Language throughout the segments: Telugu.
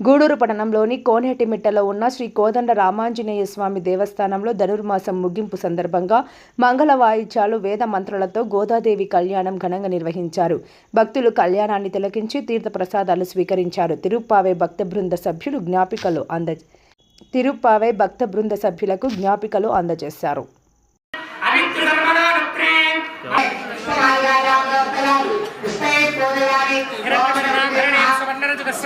గూడూరు పట్టణంలోని కోనేటిమిట్టలో ఉన్న శ్రీ కోదండ రామాంజనేయ స్వామి దేవస్థానంలో ధనుర్మాసం ముగింపు సందర్భంగా మంగళ వాయిద్యాలు వేద మంత్రాలతో గోదాదేవి కళ్యాణం ఘనంగా నిర్వహించారు. భక్తులు కళ్యాణాన్ని తిలకించి తీర్థ ప్రసాదాలు స్వీకరించారు. తిరుప్పావే భక్త బృంద సభ్యులు జ్ఞాపికలు అంద తిరుప్పావే భక్త బృంద సభ్యులకు జ్ఞాపికలు అందజేశారు.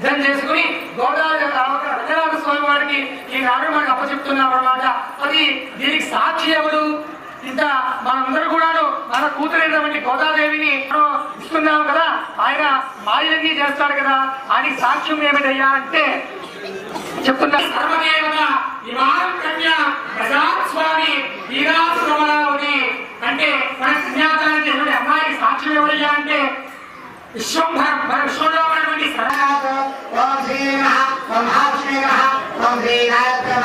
సిద్ధం చేసుకుని గోదావరి రంగనాథ స్వామి వారికి ఈ నాడు మనకు అప్పచెప్తున్నాం అనమాట అది దీనికి సాక్షి ఎవరు? ఇంత మనందరూ కూడాను మన కూతురైనటువంటి గోదాదేవిని మనం ఇస్తున్నాం కదా. ఆయన మాలిన్యం చేస్తాడు కదా. ఆయనకి సాక్ష్యం ఏమిటయ్యా అంటే చెప్తున్నా. సర్వదేవత ఇమాం కన్య ప్రజాత్ స్వామి వీరాశ్రమరావుని అంటే మన కన్యాదానం చేసిన అమ్మాయికి సాక్ష్యం ఎవరయ్యా అంటే విశ్వంభర మన విశ్వంలో ఓం శ్రీ నమః. ఓం మహా శ్రీ నమః. ఓం శ్రీ గాయత్రి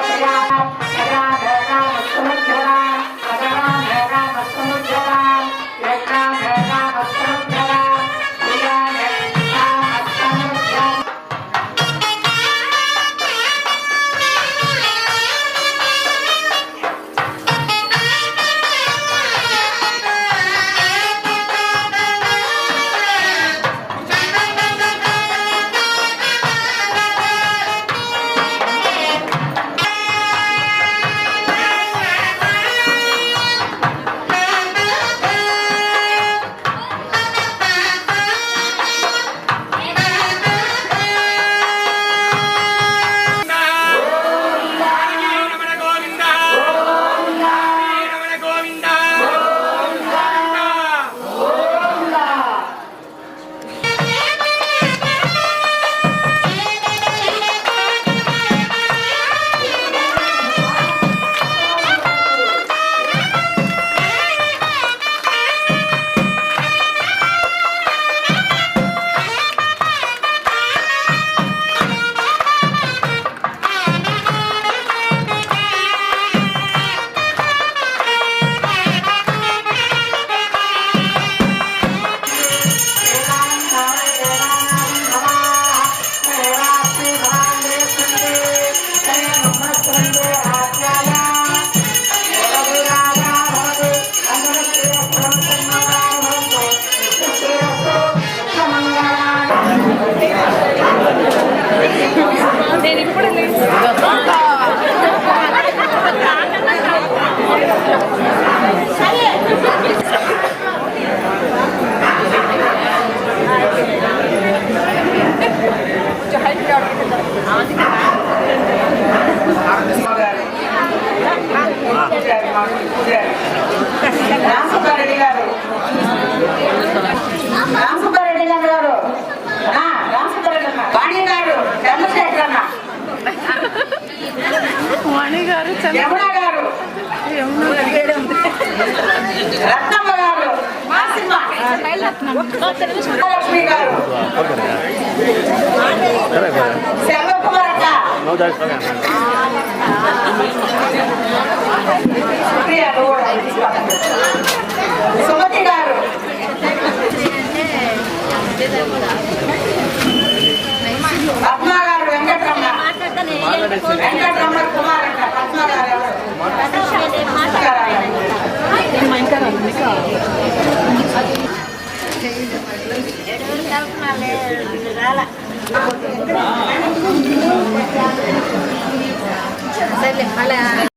Bye. రామసుబ్బారెడ్డి గారు. రామసుబ్బారెడ్డి గారు. వాణి గారు. చంద్రశేఖర్ అన్న వాణి గారు యమున గారు రత్నమ్మ గారు మహాలక్ష్మి గారు సుమతి గారు పద్మ గారు వెంకటరమణ వెంకటరమణ కుమార్ అక్క పద్మ గారు เส้นเหล็กมาแล้ว